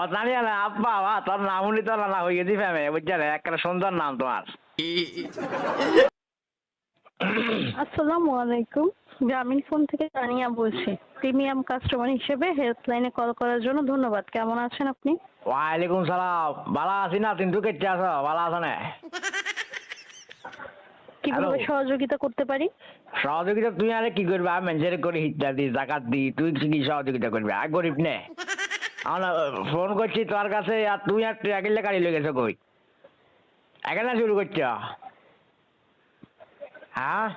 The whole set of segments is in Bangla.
ও জানিয়া না আব্বা বা তোর নাম উনি তো না হয়ে গেছি ফ্যামে বুঝছেন? একটা সুন্দর নাম তোমার। আসসালামু আলাইকুম। গ্রামীণ ফোন থেকে তানিয়া বলছি। প্রিমিয়াম কাস্টমার হিসেবে হেল্পলাইনে কল করার জন্য ধন্যবাদ। কেমন আছেন আপনি? ওয়ালাইকুম সালাম। ভালো আছি না? তিনটু কেটে আছো? ভালো আছো না? কীভাবে. সহযোগিতা করতে পারি? সহযোগিতা তুই আরে কি করবি? আমি মেঞ্জের করে হিটটা দি জাকাত দি তুই কি সহযোগিতা করবি? আর গরিব নে? আমরা ফোন করছি তোর কাছে আর তুই আর তুই গাড়ি লেগে গেছো কই? এখানে শুরু করছ? হ্যাঁ?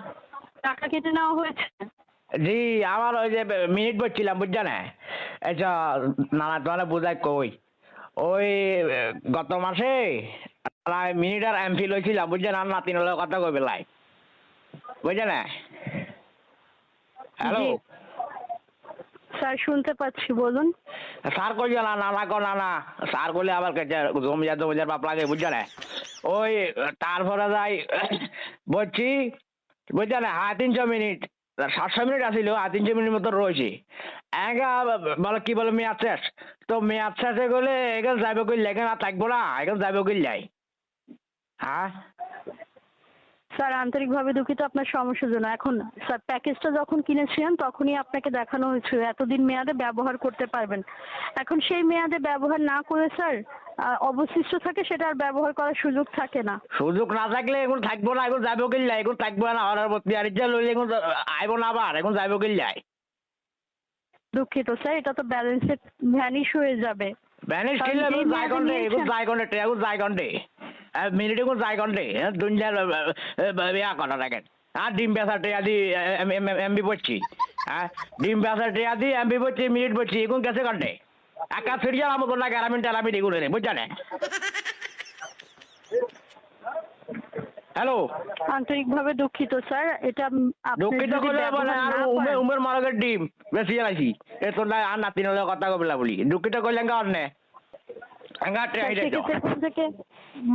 টাকা কেটে নেওয়া হয়েছে। জি আমার ওই যে মিনিট বলছিলাম বুঝছ না? আচ্ছা নানা তোমার বোঝাই কই। ওই গত মাসে মিনিট আর এমফি লইছিলাম বুঝছেন আর নাতিন কথা কই বেলাই বুঝছে না? হ্যালো। স্যার শুনতে পাচ্ছি, বলুন। স্যার কই না নানা কো নানা স্যার করলে আবার কেটে জমিদার জমিদার বাপ লাগে, বুঝছ না? ওই, তারপরে যাই, বলছি, বুঝছ না হ্যাঁ তিনশো মিনিট। সাতশো মিনিট আসিল আর তিনশো মিনিট মতো রয়েছে। একা, বলে, কি বলে, মেয়াদ শেষ? তো মেয়াদ শেষে গেলে এখানে যাবে করলে এখানে আর থাকব না এখানে যাবে যাই। হ্যাঁ? স্যার আন্তরিকভাবে দুঃখিত আপনার সমস্যার জন্য। এখন স্যার প্যাকেজটা যখন কিনেছিলেন তখনই আপনাকে দেখানো হয়েছিল এতদিন মেয়াদে ব্যবহার করতে পারবেন। এখন সেই মেয়াদে ব্যবহার না করে স্যার অবশিষ্ট থাকে সেটা আর ব্যবহার করার সুযোগ থাকে না। সুযোগ না থাকলে এখন থাকব না এখন যাবে করলে এখন থাকব না অর্ডার প্রতি আর ইচ্ছা লইলে এখন আইবো না আবার এখন যাবে করলে যাই দুঃখিত স্যার এটা তো ব্যালেন্সে ভ্যানিশ হয়ে যাবে। কিনলে যেই এখন যাই এখন যাই এখন যাই কন্ডে দুনিয়ার ইয়া করা রাখেন হ্যাঁ ডিম বেসা টেয়া দি এমবি পড়ছি হ্যাঁ ডিম বেসা টেয়া দি এমবি পড়ছি মিনিট পড়ছি এখন গেছে কন্ডে একা সিরিয়াল আমাকে না গ্যারামিন টেরামিন এগুলো রে বুঝছেন? হ্যালো? আন্তরিকভাবে দুঃখিত স্যার। এটা দুঃখিত বলে আর না উমের মারকের ডিম বেশি আলাইছি এ তোর না আর নাতিন হলে কথা কবিলা বলি। দুঃখিত করলে এঙ্গা অন্যে এঙ্গা টেয়া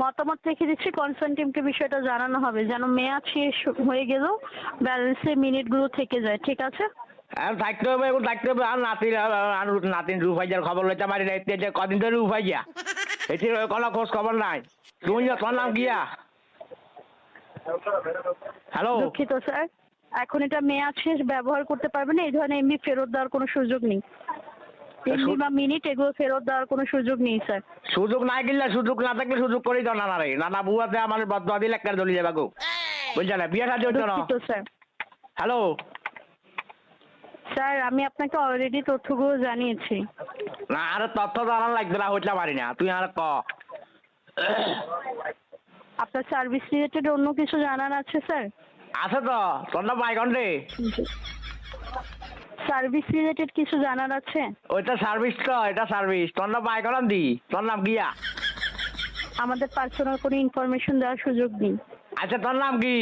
মতামত রেখে দিচ্ছি কনসার্ন টিমকে বিষয়টা জানানো হবে। যেন মেয়াদ শেষ হয়ে গেলেও ব্যালেন্সে মিনিটগুলো থেকে যায় ঠিক আছে? আর থাকতে হবে এখন থাকতে হবে। আর নাতিন আর নাতিন রুফাইজার খবর লইতে পারি না এতে কদিন ধরে রুফাই গিয়া এটির কোনো খোঁজ খবর নাই। তুমি যে তোর নাম গিয়া হ্যালো দুঃখিত স্যার এখন এটা মেয়াদ শেষ ব্যবহার করতে পারবে না। এই ধরনের এমনি ফেরত দেওয়ার কোনো সুযোগ নেই। বা মিনিট এগুলো ফেরত দেওয়ার কোনো সুযোগ নেই স্যার। সুযোগ নাই গিলা সুযোগ না থাকলে সুযোগ করেই তো নানা রে নানা বুয়াতে আমার বদ দিলে একটা দলি যাবে গো। বুঝছে না? বিয়ে না? স্যার। হ্যালো? স্যার আমি আপনাকে অলরেডি তথ্যগুলো জানিয়েছি। না আর তথ্য জানার লাগবে না হইতে পারি না। তুই আর ক? আপনার সার্ভিস রিলেটেড অন্য কিছু জানার আছে স্যার? আছে তো। তোর নাম বাইকন রে সার্ভিস রিলেটেড কিছু জানার আছে? ওইটা সার্ভিস তো এটা সার্ভিস। তোর নাম বাইকন দি। তোর নাম গিয়া। আমাদের পার্সোনাল কোনো ইনফরমেশন দেওয়ার সুযোগ নেই। আচ্ছা তোর নাম কি?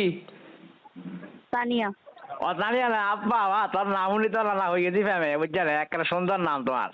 তানিয়া। ও তানিয়া না আব্বা বা তোর নাম উনি তো না হয়ে গেছি ফ্যামে বুঝছে একটা সুন্দর নাম তোমার।